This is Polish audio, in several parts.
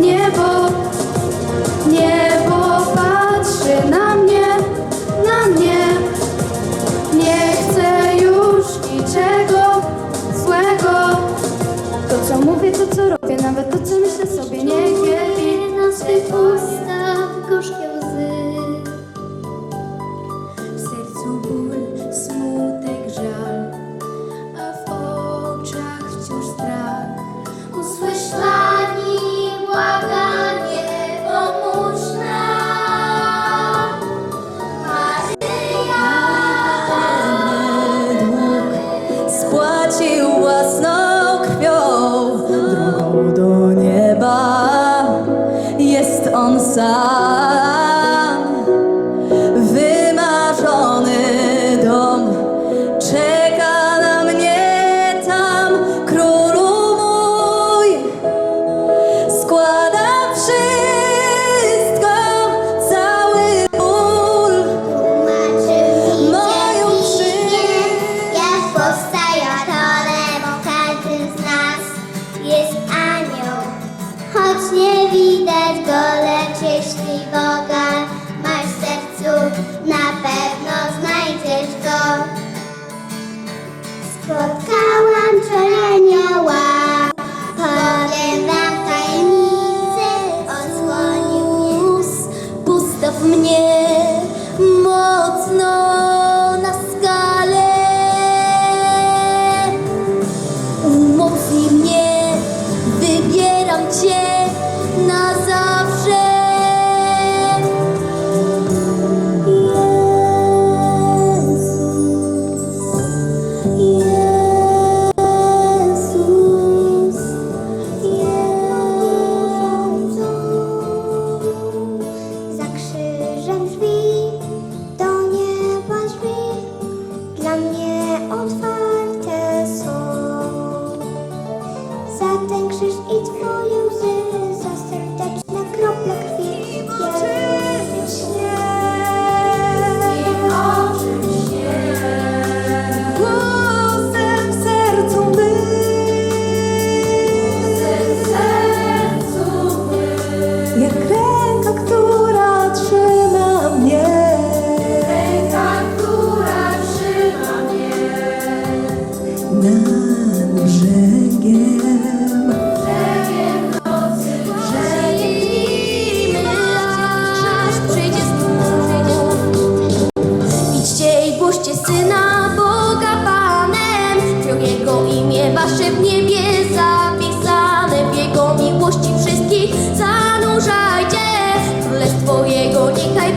niebo. outside. Miłujcie Syna Boga Panem, Jego imię wasze w niebie zapisane, w Jego miłości wszystkich zanurzajcie, Królestwo Jego niechaj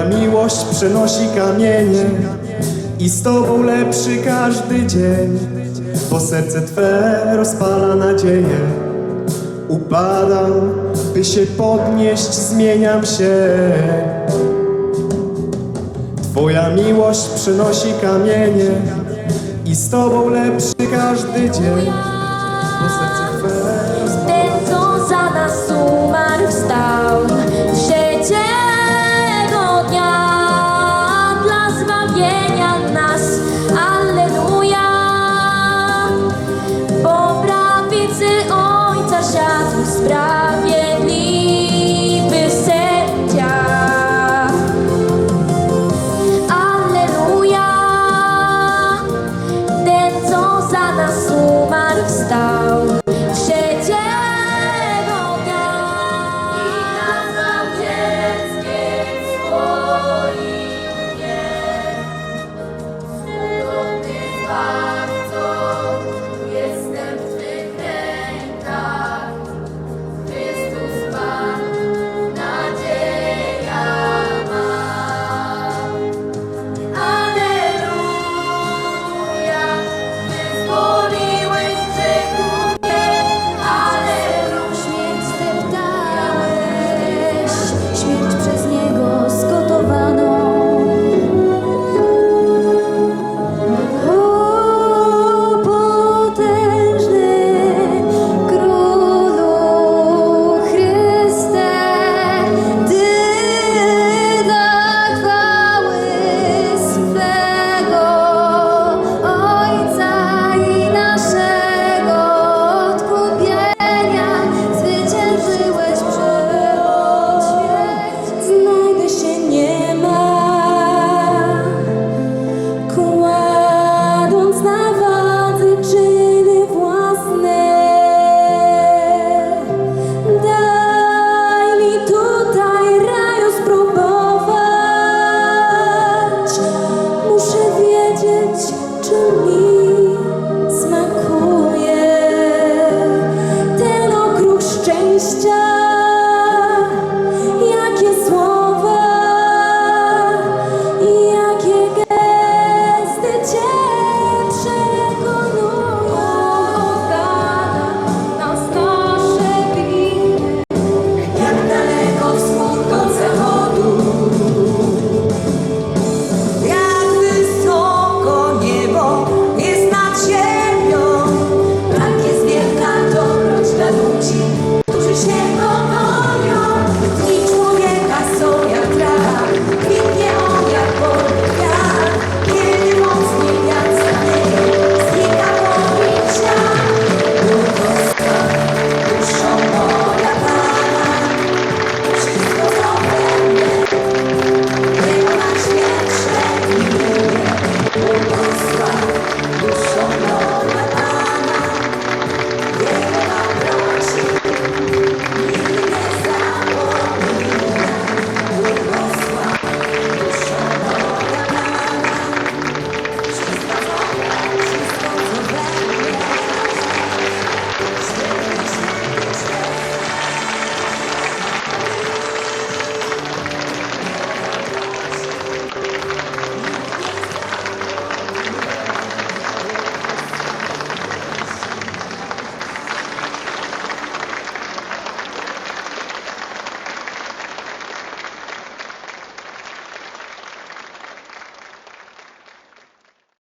Twoja miłość przenosi kamienie i z Tobą lepszy każdy dzień, bo serce Twe rozpala nadzieję. Upadam, by się podnieść, zmieniam się. Twoja miłość przynosi kamienie i z Tobą lepszy każdy dzień, bo serce Twe